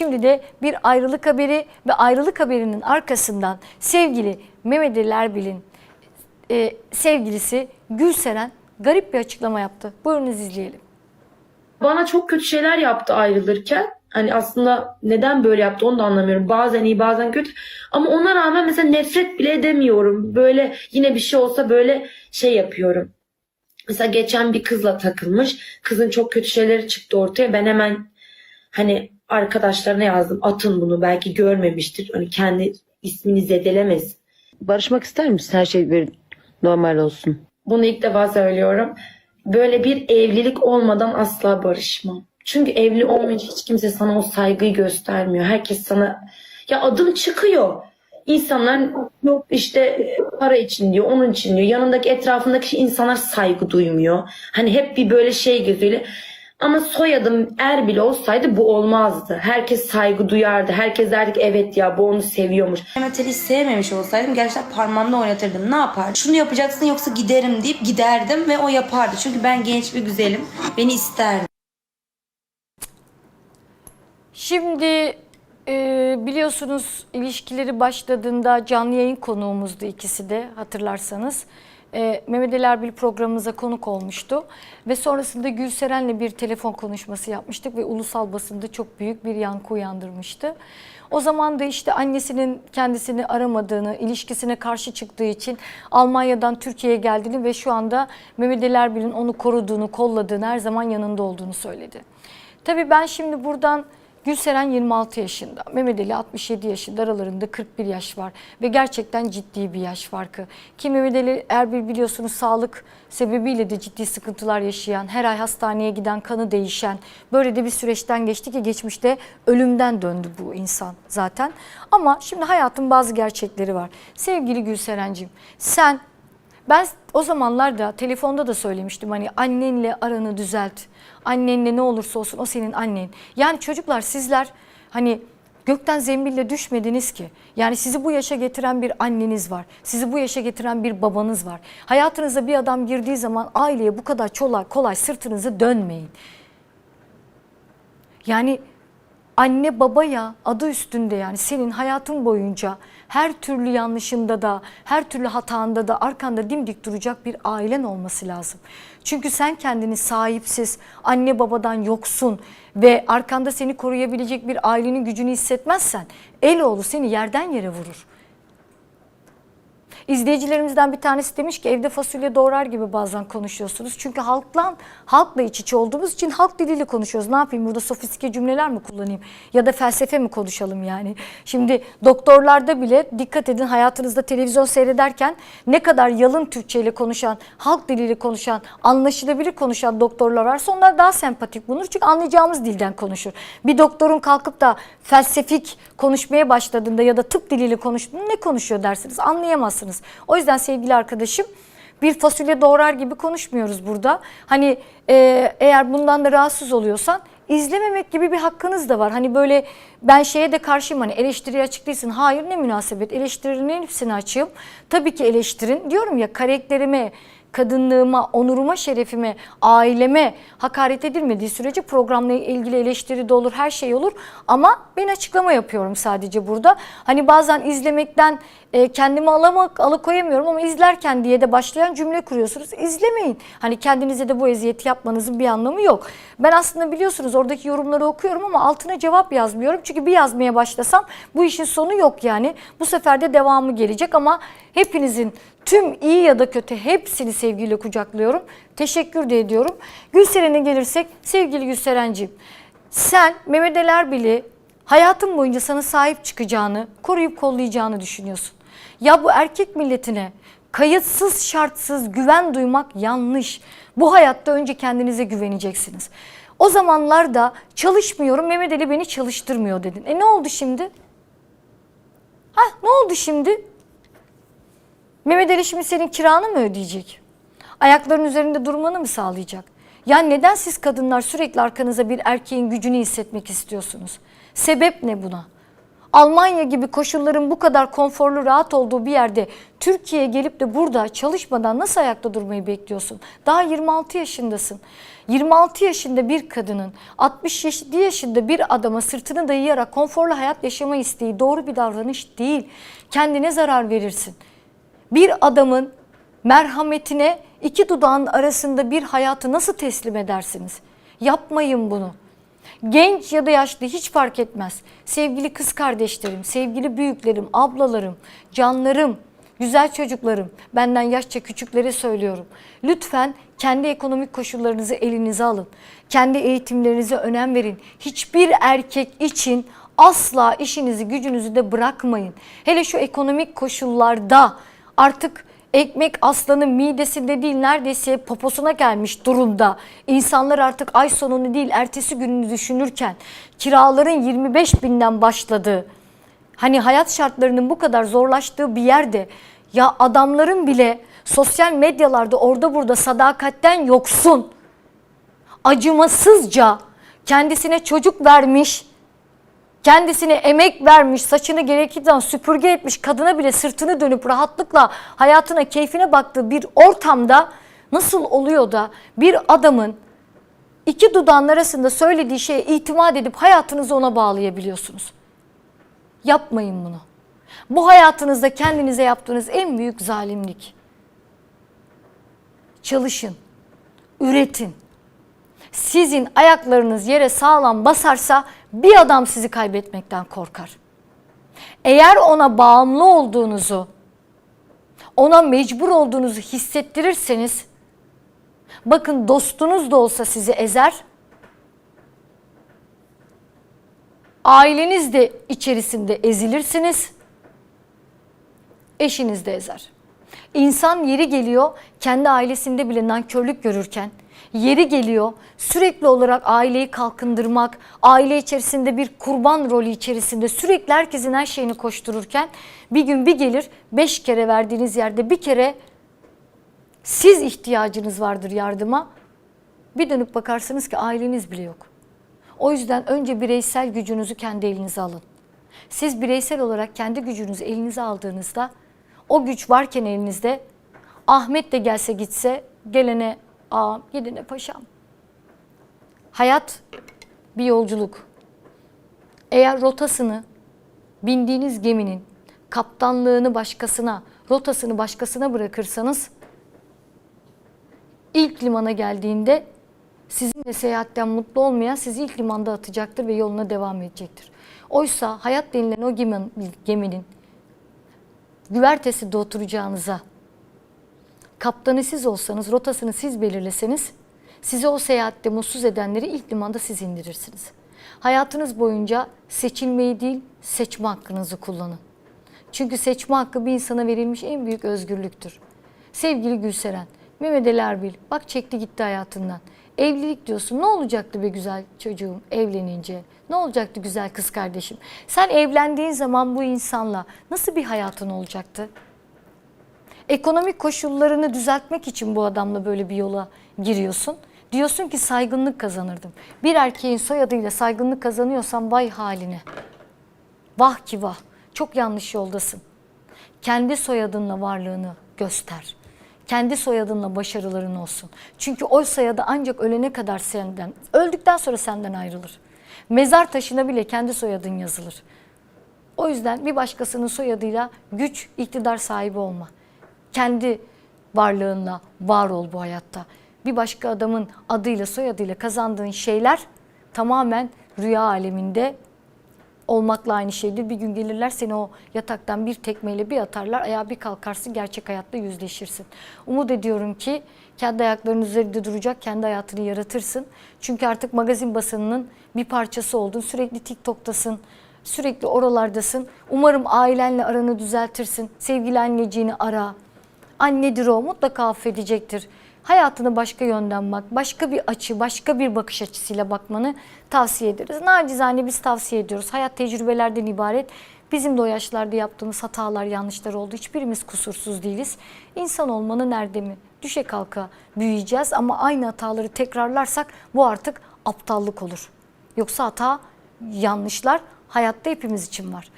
Şimdi de bir ayrılık haberi ve ayrılık haberinin arkasından sevgili Mehmet Ali Erbil'in e, sevgilisi Gülseren garip bir açıklama yaptı. Buyurunuz izleyelim. Bana çok kötü şeyler yaptı ayrılırken. Hani aslında neden böyle yaptı onu da anlamıyorum. Bazen iyi bazen kötü. Ama ona rağmen mesela nefret bile edemiyorum. Böyle yine bir şey olsa böyle şey yapıyorum. Mesela geçen bir kızla takılmış. Kızın çok kötü şeyleri çıktı ortaya. Ben hemen hani arkadaşlarına yazdım. Atın bunu belki görmemiştir. Hani kendi ismini zedelemez. Barışmak ister misin? Her şey bir normal olsun. Bunu ilk defa söylüyorum. Böyle bir evlilik olmadan asla barışmam. Çünkü evli olmayınca hiç kimse sana o saygıyı göstermiyor. Herkes sana ya adım çıkıyor. İnsanlar yok işte para için diyor, onun için diyor. Yanındaki etrafındaki insanlar saygı duymuyor. Hani hep bir böyle şey gözüyle. Ama soyadım Er bile olsaydı bu olmazdı. Herkes saygı duyardı. Herkes derdi ki evet ya bu onu seviyormuş. Mehmet Ali'yi sevmemiş olsaydım gerçekten parmağımda oynatırdım. Ne yapardım? Şunu yapacaksın yoksa giderim deyip giderdim ve o yapardı. Çünkü ben genç bir güzelim. Beni isterdi. Şimdi e, biliyorsunuz ilişkileri başladığında canlı yayın konuğumuzdu ikisi de hatırlarsanız. E, Mehmet Ali Erbil programımıza konuk olmuştu ve sonrasında Gülseren'le bir telefon konuşması yapmıştık ve ulusal basında çok büyük bir yankı uyandırmıştı. O zaman da işte annesinin kendisini aramadığını, ilişkisine karşı çıktığı için Almanya'dan Türkiye'ye geldiğini ve şu anda Mehmet Ali Erbil'in onu koruduğunu, kolladığını, her zaman yanında olduğunu söyledi. Tabii ben şimdi buradan Gülseren 26 yaşında, Mehmet Ali 67 yaşında aralarında 41 yaş var ve gerçekten ciddi bir yaş farkı. Ki Mehmet Ali Erbil biliyorsunuz sağlık sebebiyle de ciddi sıkıntılar yaşayan, her ay hastaneye giden, kanı değişen böyle de bir süreçten geçti ki geçmişte ölümden döndü bu insan zaten. Ama şimdi hayatın bazı gerçekleri var. Sevgili Gülseren'cim sen ben o zamanlarda telefonda da söylemiştim hani annenle aranı düzelt. Annenle ne olursa olsun o senin annen. Yani çocuklar sizler hani gökten zembille düşmediniz ki. Yani sizi bu yaşa getiren bir anneniz var. Sizi bu yaşa getiren bir babanız var. Hayatınıza bir adam girdiği zaman aileye bu kadar kolay kolay sırtınızı dönmeyin. Yani anne baba ya adı üstünde yani senin hayatın boyunca her türlü yanlışında da her türlü hatanda da arkanda dimdik duracak bir ailen olması lazım. Çünkü sen kendini sahipsiz, anne babadan yoksun ve arkanda seni koruyabilecek bir ailenin gücünü hissetmezsen Eloğlu seni yerden yere vurur. İzleyicilerimizden bir tanesi demiş ki evde fasulye doğrar gibi bazen konuşuyorsunuz. Çünkü halkla, halkla iç içe olduğumuz için halk diliyle konuşuyoruz. Ne yapayım burada sofistike cümleler mi kullanayım ya da felsefe mi konuşalım yani. Şimdi doktorlarda bile dikkat edin hayatınızda televizyon seyrederken ne kadar yalın Türkçe ile konuşan, halk diliyle konuşan, anlaşılabilir konuşan doktorlar varsa onlar daha sempatik bulunur. Çünkü anlayacağımız dilden konuşur. Bir doktorun kalkıp da felsefik konuşmaya başladığında ya da tıp diliyle konuştuğunda ne konuşuyor dersiniz anlayamazsınız. O yüzden sevgili arkadaşım bir fasulye doğrar gibi konuşmuyoruz burada. Hani e, eğer bundan da rahatsız oluyorsan izlememek gibi bir hakkınız da var. Hani böyle ben şeye de karşıyım hani eleştiriye açık değilsin. Hayır ne münasebet eleştirinin hepsini açığım. Tabii ki eleştirin. Diyorum ya karakterime, kadınlığıma, onuruma, şerefime, aileme hakaret edilmediği sürece programla ilgili eleştiri de olur, her şey olur. Ama ben açıklama yapıyorum sadece burada. Hani bazen izlemekten e, kendimi alamak, alıkoyamıyorum ama izlerken diye de başlayan cümle kuruyorsunuz. İzlemeyin. Hani kendinize de bu eziyeti yapmanızın bir anlamı yok. Ben aslında biliyorsunuz oradaki yorumları okuyorum ama altına cevap yazmıyorum. Çünkü bir yazmaya başlasam bu işin sonu yok yani. Bu sefer de devamı gelecek ama hepinizin tüm iyi ya da kötü hepsini sevgiyle kucaklıyorum. Teşekkür de ediyorum. Gülseren'e gelirsek sevgili Gülseren'ciğim sen Mehmet Ali Erbil'i hayatın boyunca sana sahip çıkacağını, koruyup kollayacağını düşünüyorsun. Ya bu erkek milletine kayıtsız şartsız güven duymak yanlış. Bu hayatta önce kendinize güveneceksiniz. O zamanlarda çalışmıyorum Mehmet Ali beni çalıştırmıyor dedin. E ne oldu şimdi? Ha ne oldu şimdi? Mehmet Ali şimdi senin kiranı mı ödeyecek? Ayakların üzerinde durmanı mı sağlayacak? Ya neden siz kadınlar sürekli arkanıza bir erkeğin gücünü hissetmek istiyorsunuz? Sebep ne buna? Almanya gibi koşulların bu kadar konforlu, rahat olduğu bir yerde Türkiye'ye gelip de burada çalışmadan nasıl ayakta durmayı bekliyorsun? Daha 26 yaşındasın. 26 yaşında bir kadının 67 yaşında bir adama sırtını dayayarak konforlu hayat yaşama isteği doğru bir davranış değil. Kendine zarar verirsin. Bir adamın merhametine iki dudağın arasında bir hayatı nasıl teslim edersiniz? Yapmayın bunu. Genç ya da yaşlı hiç fark etmez. Sevgili kız kardeşlerim, sevgili büyüklerim, ablalarım, canlarım, güzel çocuklarım, benden yaşça küçüklere söylüyorum. Lütfen kendi ekonomik koşullarınızı elinize alın. Kendi eğitimlerinize önem verin. Hiçbir erkek için asla işinizi gücünüzü de bırakmayın. Hele şu ekonomik koşullarda artık ekmek aslanın midesinde değil neredeyse poposuna gelmiş durumda. İnsanlar artık ay sonunu değil ertesi gününü düşünürken kiraların 25 binden başladığı hani hayat şartlarının bu kadar zorlaştığı bir yerde ya adamların bile sosyal medyalarda orada burada sadakatten yoksun acımasızca kendisine çocuk vermiş kendisine emek vermiş, saçını gerekirden süpürge etmiş kadına bile sırtını dönüp rahatlıkla hayatına, keyfine baktığı bir ortamda nasıl oluyor da bir adamın iki dudağın arasında söylediği şeye itimat edip hayatınızı ona bağlayabiliyorsunuz. Yapmayın bunu. Bu hayatınızda kendinize yaptığınız en büyük zalimlik. Çalışın, üretin. Sizin ayaklarınız yere sağlam basarsa bir adam sizi kaybetmekten korkar. Eğer ona bağımlı olduğunuzu, ona mecbur olduğunuzu hissettirirseniz, bakın dostunuz da olsa sizi ezer, aileniz de içerisinde ezilirsiniz, eşiniz de ezer. İnsan yeri geliyor kendi ailesinde bile nankörlük görürken, yeri geliyor sürekli olarak aileyi kalkındırmak, aile içerisinde bir kurban rolü içerisinde sürekli herkesin her şeyini koştururken bir gün bir gelir beş kere verdiğiniz yerde bir kere siz ihtiyacınız vardır yardıma. Bir dönüp bakarsınız ki aileniz bile yok. O yüzden önce bireysel gücünüzü kendi elinize alın. Siz bireysel olarak kendi gücünüzü elinize aldığınızda o güç varken elinizde Ahmet de gelse gitse gelene ağam gidene paşam. Hayat bir yolculuk. Eğer rotasını bindiğiniz geminin kaptanlığını başkasına, rotasını başkasına bırakırsanız ilk limana geldiğinde sizinle seyahatten mutlu olmayan sizi ilk limanda atacaktır ve yoluna devam edecektir. Oysa hayat denilen o geminin, geminin güvertesinde oturacağınıza, kaptanı siz olsanız, rotasını siz belirleseniz, sizi o seyahatte mutsuz edenleri ilk limanda siz indirirsiniz. Hayatınız boyunca seçilmeyi değil, seçme hakkınızı kullanın. Çünkü seçme hakkı bir insana verilmiş en büyük özgürlüktür. Sevgili Gülseren, Mehmet Ali Erbil, bak çekti gitti hayatından. Evlilik diyorsun, ne olacaktı be güzel çocuğum evlenince? Ne olacaktı güzel kız kardeşim? Sen evlendiğin zaman bu insanla nasıl bir hayatın olacaktı? Ekonomik koşullarını düzeltmek için bu adamla böyle bir yola giriyorsun. Diyorsun ki saygınlık kazanırdım. Bir erkeğin soyadıyla saygınlık kazanıyorsan vay haline. Vah ki vah. Çok yanlış yoldasın. Kendi soyadınla varlığını göster. Kendi soyadınla başarıların olsun. Çünkü o soyadı ancak ölene kadar senden, öldükten sonra senden ayrılır. Mezar taşına bile kendi soyadın yazılır. O yüzden bir başkasının soyadıyla güç, iktidar sahibi olma. Kendi varlığınla var ol bu hayatta. Bir başka adamın adıyla soyadıyla kazandığın şeyler tamamen rüya aleminde olmakla aynı şeydir. Bir gün gelirler seni o yataktan bir tekmeyle bir atarlar ayağa bir kalkarsın gerçek hayatta yüzleşirsin. Umut ediyorum ki kendi ayaklarının üzerinde duracak kendi hayatını yaratırsın. Çünkü artık magazin basınının bir parçası oldun. Sürekli TikTok'tasın. Sürekli oralardasın. Umarım ailenle aranı düzeltirsin. Sevgili anneciğini ara. Annedir o mutlaka affedecektir. Hayatını başka yönden bak, başka bir açı, başka bir bakış açısıyla bakmanı tavsiye ederiz. Nacizane biz tavsiye ediyoruz. Hayat tecrübelerden ibaret. Bizim de o yaşlarda yaptığımız hatalar, yanlışlar oldu. Hiçbirimiz kusursuz değiliz. İnsan olmanın erdemi. Düşe kalka büyüyeceğiz ama aynı hataları tekrarlarsak bu artık aptallık olur. Yoksa hata, yanlışlar Hayatta hepimiz için var.